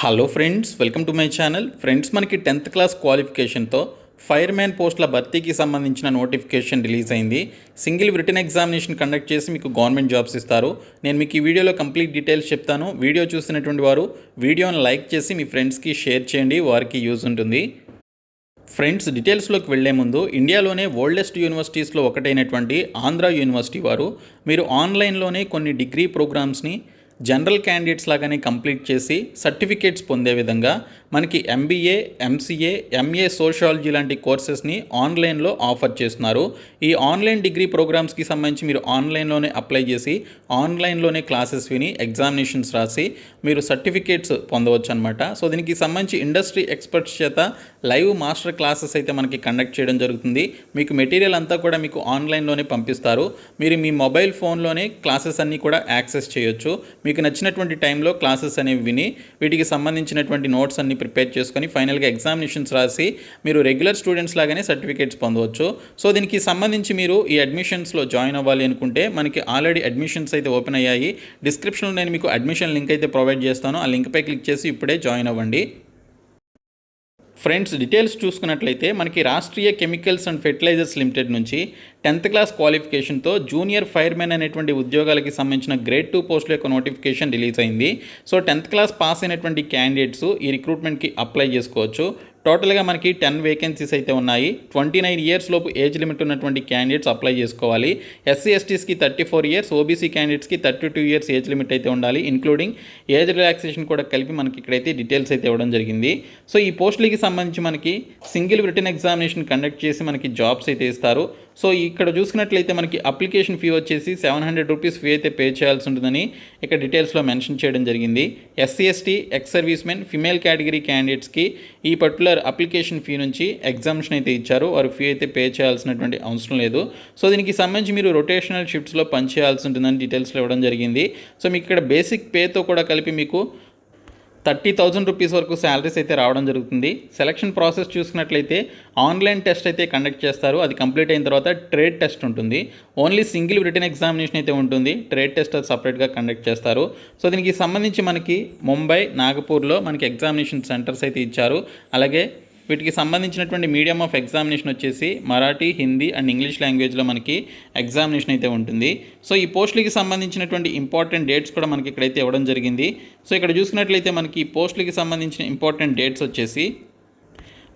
Hello friends welcome to my channel friends మనకి tenth class క్వాలిఫికేషన్తో fire man పోస్టుల భర్తీకి సంబంధించిన నోటిఫికేషన్ రిలీజ్ అయింది. సింగిల్ రిటర్న్ ఎగ్జామినేషన్ కండక్ట్ చేసి మీకు గవర్నమెంట్ జాబ్స్ ఇస్తారు. నేను మీకు ఈ వీడియోలో కంప్లీట్ డీటెయిల్స్ చెప్తాను. వీడియో చూసినటువంటి వారు వీడియోని లైక్ చేసి మీ ఫ్రెండ్స్కి షేర్ చేయండి వారికి యూజ్ ఉంటుంది. ఫ్రెండ్స్ డీటెయిల్స్లోకి వెళ్ళే ముందు ఇండియాలోనే ఓల్డెస్ట్ యూనివర్సిటీస్లో ఒకటైనటువంటి ఆంధ్ర యూనివర్సిటీ వారు. మీరు ఆన్లైన్లోనే కొన్ని డిగ్రీ ప్రోగ్రామ్స్ని జనరల్ క్యాండిడేట్స్ లాగానే కంప్లీట్ చేసి సర్టిఫికేట్స్ పొందే విధంగా మనకి ఎంబీఏ ఎంసీఏ ఎంఏ సోషాలజీ లాంటి కోర్సెస్ని ఆన్లైన్లో ఆఫర్ చేస్తున్నారు. ఈ ఆన్లైన్ డిగ్రీ ప్రోగ్రామ్స్కి సంబంధించి మీరు ఆన్లైన్లోనే అప్లై చేసి ఆన్లైన్లోనే క్లాసెస్ విని ఎగ్జామినేషన్స్ రాసి మీరు సర్టిఫికేట్స్ పొందవచ్చు అనమాట సో దీనికి సంబంధించి ఇండస్ట్రీ ఎక్స్పర్ట్స్ చేత లైవ్ మాస్టర్ క్లాసెస్ అయితే మనకి కండక్ట్ చేయడం జరుగుతుంది. మీకు మెటీరియల్ అంతా కూడా మీకు ఆన్లైన్లోనే పంపిస్తారు. మీరు మీ మొబైల్ ఫోన్లోనే క్లాసెస్ అన్నీ కూడా యాక్సెస్ చేయొచ్చు. మీ మీకు నచ్చినటువంటి టైంలో క్లాసెస్ అనేవి విని వీటికి సంబంధించినటువంటి నోట్స్ అన్ని ప్రిపేర్ చేసుకొని ఫైనల్గా ఎగ్జామినేషన్స్ రాసి మీరు రెగ్యులర్ స్టూడెంట్స్ లాగానే సర్టిఫికేట్స్ పొందవచ్చు. సో దీనికి సంబంధించి మీరు ఈ అడ్మిషన్స్లో జాయిన్ అవ్వాలి అనుకుంటే మనకి ఆల్రెడీ అడ్మిషన్స్ అయితే ఓపెన్ అయ్యాయి. డిస్క్రిప్షన్లో నేను మీకు అడ్మిషన్ లింక్ అయితే ప్రొవైడ్ చేస్తాను. ఆ లింక్పై క్లిక్ చేసి ఇప్పుడే జాయిన్ అవ్వండి. ఫ్రెండ్స్ డీటెయిల్స్ చూసుకున్నట్లయితే మనకి Rashtriya chemicals and fertilizers limited నుంచి టెన్త్ క్లాస్ క్వాలిఫికేషన్తో జూనియర్ ఫైర్మెన్ అనేటువంటి ఉద్యోగాలకి సంబంధించిన గ్రేడ్ టూ పోస్టుల యొక్క నోటిఫికేషన్ రిలీజ్ అయింది. సో టెన్త్ క్లాస్ పాస్ అయినటువంటి క్యాండిడేట్స్ ఈ రిక్రూట్మెంట్కి అప్లై చేసుకోవచ్చు. టోటల్గా మనకి టెన్ వేకెన్సీస్ అయితే ఉన్నాయి. ట్వంటీ నైన్ ఇయర్స్ లోపు ఏజ్ లిమిట్ ఉన్నటువంటి క్యాండిడేట్స్ అప్లై చేసుకోవాలి. ఎస్సీ ఎస్టీస్కి థర్టీ ఫోర్ ఇయర్స్ ఓబీసీ క్యాండిడేట్స్కి thirty two years age limit అయితే ఉండాలి. ఇంక్లూడింగ్ ఏజ్ రిలాక్సేషన్ కూడా కలిపి మనకి ఇక్కడైతే డీటెయిల్స్ అయితే ఇవ్వడం జరిగింది. సో ఈ పోస్టులకి సంబంధించి మనకి సింగిల్ రిటర్న్ ఎగ్జామినేషన్ కండక్ట్ చేసి మనకి జాబ్స్ అయితే ఇస్తారు. సో ఇక్కడ చూసుకున్నట్లయితే మనకి అప్లికేషన్ ఫీ వచ్చేసి సెవెన్ హండ్రెడ్ రూపీస్ ఫీ అయితే పే చేయాల్సి ఉంటుందని ఇక్కడ డీటెయిల్స్లో మెన్షన్ చేయడం జరిగింది. SC ST ex service men female category క్యాండిడేట్స్కి ఈ పర్టికులర్ అప్లికేషన్ ఫీ నుంచి ఎగ్జామ్షన్ అయితే ఇచ్చారు. వారు ఫీ అయితే పే చేయాల్సినటువంటి అవసరం లేదు. సో దీనికి సంబంధించి మీరు రొటేషనల్ షిఫ్ట్స్లో పనిచేయాల్సి ఉంటుందని డీటెయిల్స్లో ఇవ్వడం జరిగింది. సో మీకు ఇక్కడ బేసిక్ పేతో కూడా కలిపి మీకు థర్టీ థౌజండ్ రూపీస్ వరకు శాలరీస్ అయితే రావడం జరుగుతుంది. సెలక్షన్ ప్రాసెస్ చూసుకున్నట్లయితే ఆన్లైన్ టెస్ట్ అయితే కండక్ట్ చేస్తారు. అది కంప్లీట్ అయిన తర్వాత ట్రేడ్ టెస్ట్ ఉంటుంది. ఓన్లీ సింగిల్ రిటర్న్ ఎగ్జామినేషన్ అయితే ఉంటుంది. ట్రేడ్ టెస్ట్ అది సపరేట్గా కండక్ట్ చేస్తారు. సో దీనికి సంబంధించి మనకి ముంబై నాగపూర్లో మనకి ఎగ్జామినేషన్ సెంటర్స్ అయితే ఇచ్చారు. అలాగే వీటికి సంబంధించినటువంటి మీడియం ఆఫ్ ఎగ్జామినేషన్ వచ్చేసి మరాఠీ హిందీ అండ్ ఇంగ్లీష్ లాంగ్వేజ్లో మనకి ఎగ్జామినేషన్ అయితే ఉంటుంది. సో ఈ పోస్టులకి సంబంధించినటువంటి ఇంపార్టెంట్ డేట్స్ కూడా మనకి ఇక్కడైతే ఇవ్వడం జరిగింది. సో ఇక్కడ చూసుకున్నట్లయితే మనకి ఈ పోస్టులకి సంబంధించిన ఇంపార్టెంట్ డేట్స్ వచ్చేసి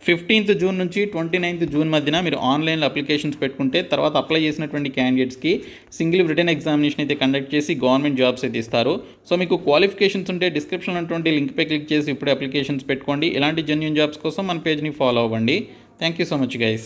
ఫిఫ్టీన్త్ జూన్ నుంచి ట్వంటీ నైన్త్ జూన్ మధ్యన మీరు ఆన్లైన్లో అప్లికేషన్స్ పెట్టుకుంటే తర్వాత అప్లై చేసినటువంటి క్యాండిడేట్స్కి సింగిల్ రిటర్న్ ఎగ్జామినేషన్ అయితే కండక్ట్ చేసి గవర్నమెంట్ జాబ్స్ అయితే ఇస్తారు. సో మీకు క్వాలిఫికేషన్స్ ఉంటే డిస్క్రిప్షన్ ఉన్నటువంటి లింక్పై క్లిక్ చేసి ఇప్పుడే అప్లికేషన్స్ పెట్టుకోండి. ఇలాంటి జెన్యున్ జాబ్స్ కోసం మన పేజ్ని ఫాలో అవ్వండి. Thank you so much guys.